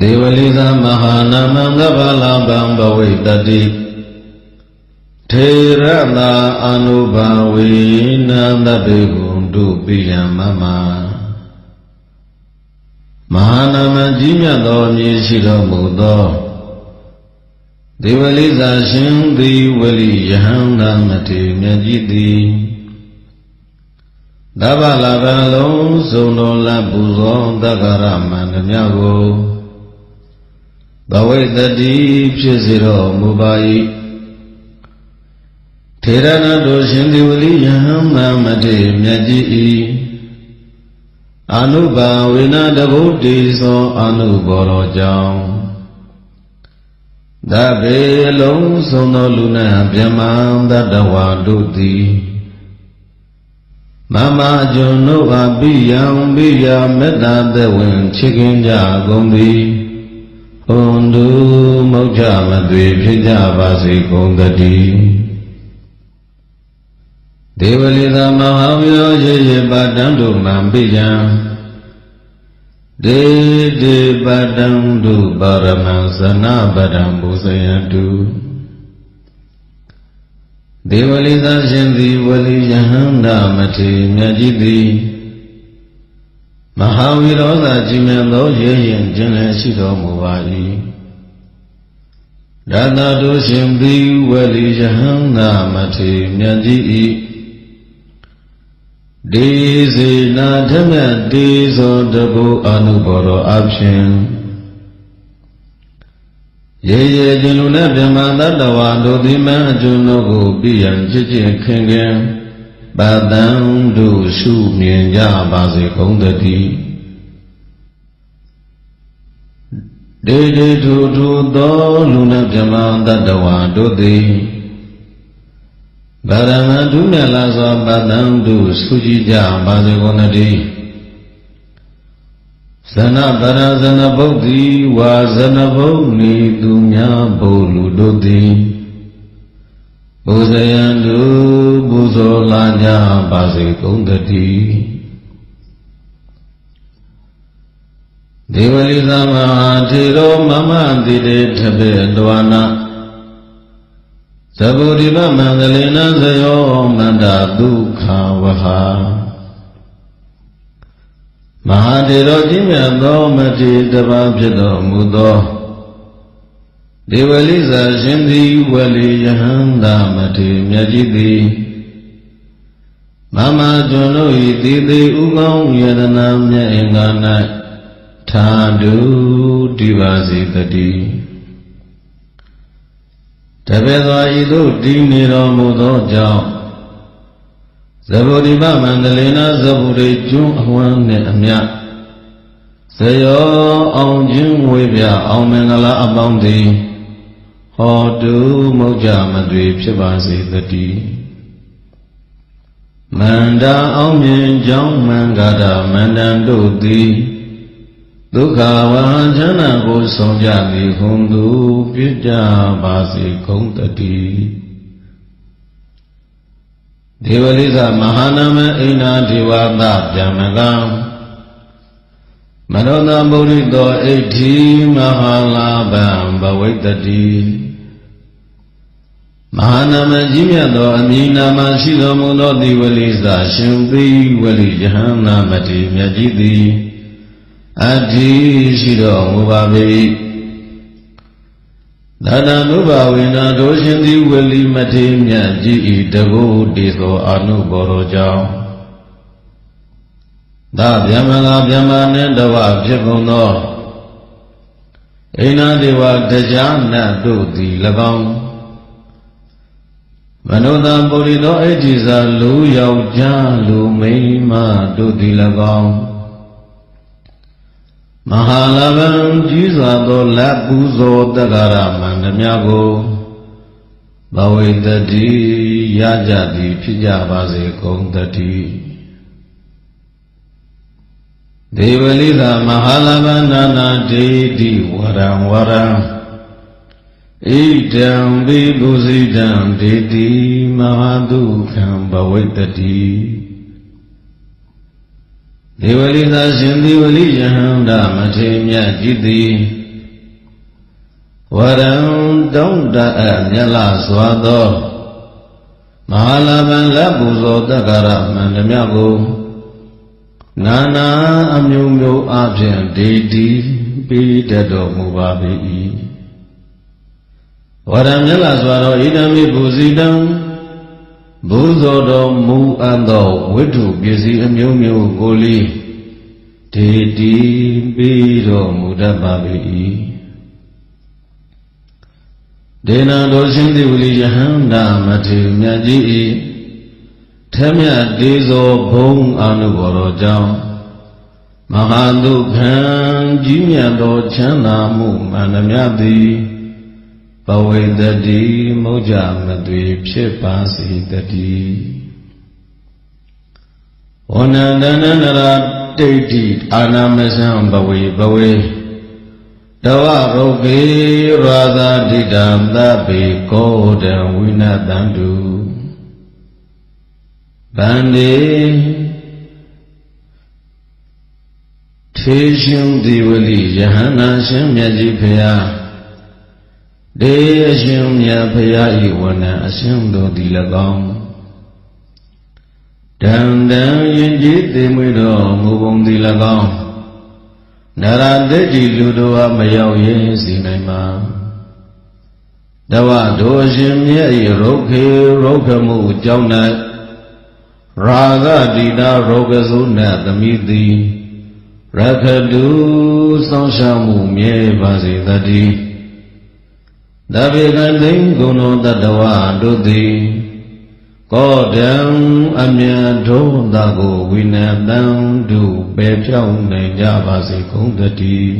ဒေဝလိသမဟာနာမံသဗ္ဗလာပံဘဝိတတိထေရတာအနုဘာဝေနသဗ္ဗေဟုတုပိယမမမဟာနာမကြီးမြတ်သောအမည်ရှိတော်မူသောဒေဝလိသာရှင်သည်ဝလိယဟံနာမထေမြတ်ကြီးသည်သဗ္ဗလာပံလုံးစုံတော်လပူဇော်သက္ကရမန္တမြကို ဘဝိတတိဖြစ်စေတော်မူပါ၏ထေရနာတို့ရှင်ဒီဝလိယဟံမမတေမြတ်ကြီး၏အနုဘာဝေနတဗုဒ္ဓေသောအနုဘောတော်ကြောင့်သဗ္ဗေလုံးစုံသောလူနာမြမတတဝါတို့သည်မမကျွန်တို့အပိယံပိယမေတ္တာသက်ဝင်ချစ်ခင်ကြကုန်သည် ဟွန်တုမုတ်ချမသွေဖြစ်ကြပါစေကုန်သတည်းဒေဝလိသမဟာဝိရောရေရေပါတံတို့မံပိယံဒေဒေပတံတို့ပါရမံသနာပဒံဘုဇယတုဒေဝလိသရှင်သည်ဝလိယဟန္တာမထေမြတ်ကြီးသည် မဟာဝိရောဓကြီးမြတ်သောရေရင်ခြင်းလည်းရှိတော်မူပါ၏ဒါသာတို့ရှင်သည်ဝလိယဟန္တာမထေမြတ်ကြီး၏ဒေစေနာဓမ္မတေသောတပုအနုဘောရောအဖြစ်ရေရေခြင်းလူနဲ့ဗြဟ္မာတတ္တဝါတို့သည်မအကျုံတို့ကိုပြည့်ရန်ချစ်ချစ်ခင်ခင် ပါတံတို့ရှုမြင်ကြပါစေကုန်သတည်းဒေဒေထူထူသောလူနဲ့ဗြဟ္မာတတ္တဝါတို့သည်ဗရမဒုမြလာသောပတံတို့ဆုကြည်ကြပါစေကုန်သတည်းဇနပရဇနဗုဒ္ဓီဝါဇနဗုဒ္ဓီသူများဘုလူတို့သည် ဘုဇယံတုပူဇော်လာကြပါစေကုန်တည်းဒေဝလိသမဟာထေရောမမတိတေထပေတဝနာသဗ္ဗုရိမမန္တလေနဇယောမန္တာဒုက္ခဝဟာမဟာတေရောကြီးမြတ်သောမထေတပါးဖြစ်တော်မူသော ဒေဝလိဇာရှင်သည်ဝလိယဟန္တာမထေမြတ်ကြီးသည်မမကျွန်တို့၏တည်သေးဥကောင်းယရနာမြတ်အင်္ဂါ၌ထာဒုဒီပါစေတည်းတပည့်သောဤသို့တည်နေတော်မူသောကြောင့်ဇဗုဒိမမန္တလေနာဇဗုရိကျွန်းအဝမ်းနှင့်အမြဇယောအောင်ခြင်းဝေပြအောင်မင်္ဂလာအပေါင်းသည် ဟောတုမုတ်ကြမသွေဖြစ်ပါစေတည်းမန္တာအောင်မြင်ကြောင်းမင်္ဂတာမန္တန်တို့သည်ဒုက္ခဝဟံချမ်းသာကိုဆောင်ကြသည်ဟုန်သူပြကြပါစေကုန်တည်းဒေဝလိသမဟာနာမအိနာဒေဝသဗျမကံမနောတဗုဒ္ဓတောဣဋ္ဌိမဟာလာဗံဘဝိတ္တိ မဟာနာမကြီးမြတ်သောအမည်နာမရှိတော်မူသောဒီဝလိသရှင်သိဝလိယဟန္နာမတိမြတ်ကြီးသည်အတ္တိရှိတော်မူပါ၏သာသနုဘဝေနာတို့ရှင်သည်ဝလိမထေမြတ်ကြီးဤတဘုတေသောအာနုဘောရောကြောင့်သာဗျမငါဗျမနှင့်တဝဖြစ်ကုန်သောအိနာဒေဝတရားနတ်တို့သည်၎င်း မနောတံပုရိသောအဋ္ဌိဇာလူယောက်ျားလူမိန်းမတို့သည်၎င်းမဟာလဗံကြီးစွာသောလက်ပူဇော်တက္ကရာမန္တမြကိုဘဝိတတိရကြသည်ဖြစ်ကြပါစေကုန်တည်းဒေဝလိသမဟာလဗန္နာနာဒေတိဝရံဝရံ ဣတံဘိပုစိတံဒေတိမဟာဒုက္ခံဘဝိတတိဒေဝလိသာရှင်ဒေဝလိယဟန္တာမထေမြတ်ကြည်သည်ဝရံတုံးတအမြတ်လာစွာသောမဟာလာဗံလက်ပူဇော်တက္ကရမန္တမြတ်ကိုနာနာအမျိုးမျိုးအပြင်ဒေတီပြီးတတ်တော်မူပါ၏ ဝရံမြတ်လာစွာသောဣဒံမိပူဇိတံဘုဇောတော်မူအပ်သောဝိတ္ထုပစ္စည်းအမျိုးမျိုးကိုလီဒေတီပြီးတော်မူတတ်ပါ၏ဒေနာတော်ရှင်သေဝလိယဟန္တာမထေမြတ်ကြီး၏ထမြတ်ဒေဇောဘုံအာနုဘော်တော်ကြောင့်မဟာဒုက္ခံကြီးမြတ်သောချမ်းသာမှုမှန်သမျှသည် ဘဝေတတိမௌကြမသွေဖြစ်ပါစေတည်းဝဏန္တနန္တရာဒိဋ္ဌိအာနာမဇံဘဝေဘဝေတဝရုကေရာဇာတိတံသဗ္ဗေကောတံဝိနတံတုဗန္တိထေရှင်ဒီဝလိယဟန္တာရှင်မြတ်ကြီးဖရာ ဒေအရှင်မြတ်ဖရာဤဝဏအရှင်တို့သည်၎င်းတံတံယဉ်ကျေးသိမွေတော်မူပုံသည်၎င်းနရတိတိလူတို့ဟာမရောက်ရင်စီနိုင်မှာတဝတို့အရှင်မြတ်ဤရုခေရုခမှုကြောင့်၌ရာဂတိတာရောဂစုနတ်သမိသည်ရခတုစောင့်ရှောက်မှုမြဲပါစေတည်း တဗေကသိင်္ဂုဏောတတဝတို့သည်ကောတံအမြတ်ထုံးသာကိုဝိနတံတုပေဖြောင်းနိုင်ကြပါစေကုန်တည်း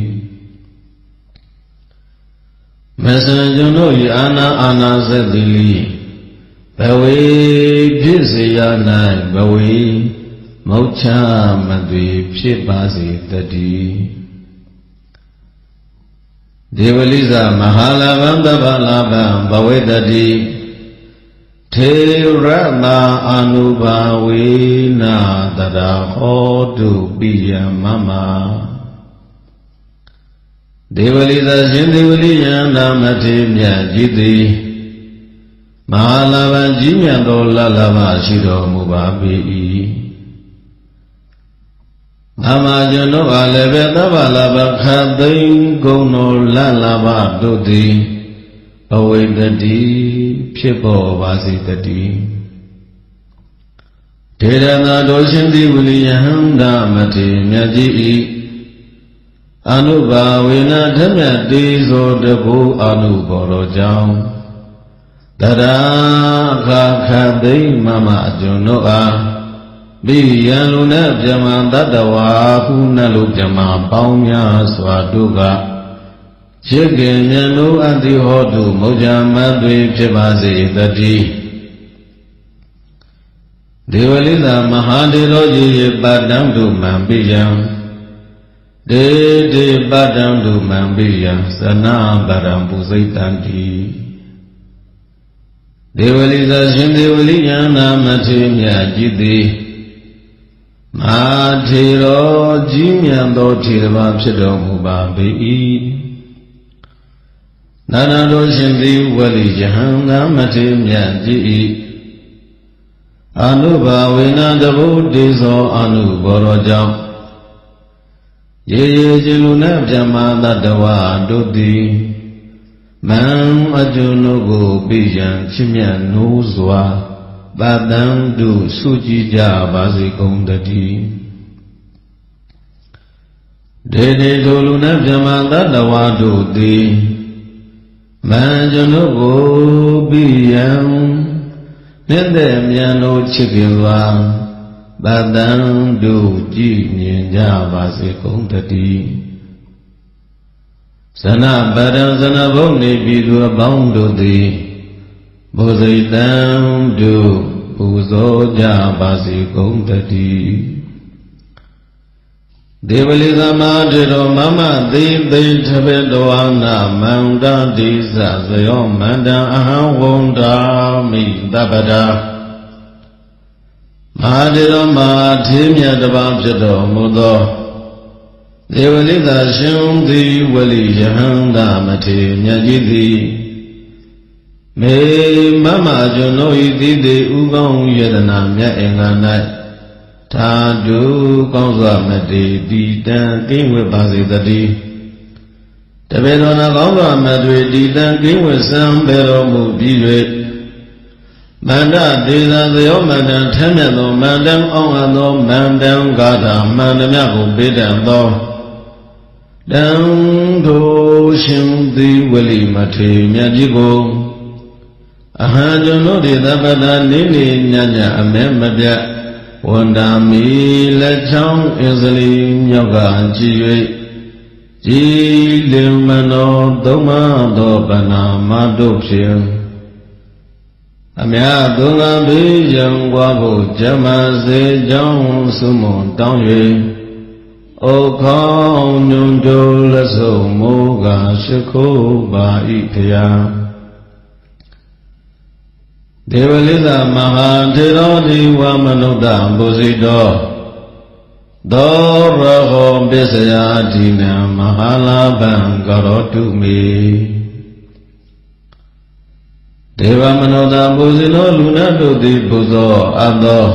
မဆံကျွန်တို့ဤအာနာအာနာစက်တိလိဘဝေဖြစ်စေရ၌ဘဝေမောက်ချမသွေဖြစ်ပါစေတည်း ဒေဝလိဇမဟာလဗံတဗ္ဗလာဗံဘဝေတတိထေရမအာနုဘာဝေနာတရာဟောတုပိယမမဒေဝလိသရှင်ဒေဝလိယန္တာမထေမြတ်ကြီးသည်မဟာလဗံကြီးမြတ်သောလလဗရှိတော်မူပါ၏ အမကျွန်တို့အားလည်းပဲသဗ္ဗလာဘခသိင်္ဂုံတော်လလဘတို့သည်အဝိတတိဖြစ်ပေါ်ပါစေတည်းဒေရနာတို့ရှင်သည်ဝိလယဟန္တာမထေမြတ်ကြီး၏အနုဘာဝေနဓမြတ်တေဇောတဘူအနုဘောတော်ကြောင့်တရာခခသိမ့်မမအကျွန်တို့အား မိယံလူနဲ့ပြမတတ္တဝါဟုနှလူပြမပေါင်းများစွာတို့ကရစ်ကင်မြတ်လို့အတိဟောတုမௌဇာမတ်တွေဖြစ်ပါစေတည်းဒေဝလိသာမဟာဒေရောကြီးရပတံတုမံပိယံဒေဒေပတံတုမံပိယံသနာပရံပုစိတံတိဒေဝလိသာရှင်ဒေဝလိယံနာမထေမြတ်ကြည်သည် မာထေရောကြီးမြတ်သောထေရဘာဖြစ်တော်မူပါ၏နာနာတော်ရှင်သည်ဝလိယဟံသာမထေမြတ်ကြည်၏အနုဘာဝေနတဘုတေဇောအနုဘောရောကြောင့်ရေရေခြင်းလူနဲ့ဗြဟ္မာတတဝတို့သည်မံအကျုံတို့ကိုပြရန်ချစ်မြတ်နိုးစွာ ပတံတုစုကြည်ကြပါစေကုန်တည်းဒေဒေတို့လူနဲ့ဗြဟ္မာတတဝတို့သည်မံကျွန်ုပ်ကိုပြီးရန်နှစ်သက်မြန်တို့ချစ်ခင်စွာပတံတို့ကြည်မြင်ကြပါစေကုန်တည်းဇနပရံဇနဘုံနေပြည်သူအပေါင်းတို့သည် ဘုဇိတံတို့ပူဇော်ကြပါစေကုန်တည်းဒေဝလိသမတေတော်မမသိသိထဘေတောနာမန္တတိသဇယောမန္တအဟံဝန္တာမိတပ္ပဒာမဟာတေရောမဟာထေးမြတ်တစ်ပါးဖြစ်တော်မူသောဒေဝလိသာရှင်သည်ဝလိယဟန္တာမထေရမြတ်ကြီးသည် မေမမကျွန်တို့ဤတိတိဥကောင်းယတနာမြတ်အင်္ဂါ၌သာဓုကောင်းစွာမတေတီတံကိဝေပါစေတည်းတပေတော်နာကောင်းစွာမတွေတီတံကိဝေစံပေတော်မူပြီး၍မန္တဒေသာသယောမန္တံထမ်းမြတ်သောမန္တံအောင်အပ်သောမန္တံဂါထာမန္တမြတ်ကိုပေးတံသောတံတို့ရှင်သည်ဝလိမထေမြတ်ကြီးကို အဟံကျွန်တို့ဒီသဗ္ဗတာနေနေညညအမဲမပြတ်ဝန္တာမီလက်ချောင်းအစ္စလီမြောက်ကကြည်၍ကြည်လင်မနောသုံးမသောပနာမတို့ဖြင့်အမြတ်သုံးကဘေးရန်ကွာဖို့ဇမစေကြောင်းစုမွန်တောင်း၍ဩခေါင်းညွန်တိုးလက်ဆုံမိုးကရှိခိုးပါဤဖျား ဒေဝလိသမဟာထေရောဒီဝမနုဿဘုဇိတောသောရဟောပစ္စယဒီနံမဟာလာဘံကရောတုမေဒေဝမနောသာဘုဇိနောလူနာတို့သည်ဘုဇောအပ်သော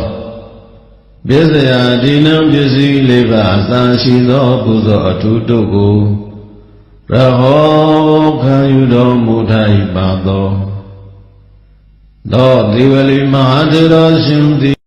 ပစ္စယဒီနံပစ္စည်းလေးပါးအသာရှိသောဘုဇောအထုတို့ကိုရဟောခံယူတော်မူထိုင်ပါသော သောဒေဝလိမဟာသေရောရှင်သည်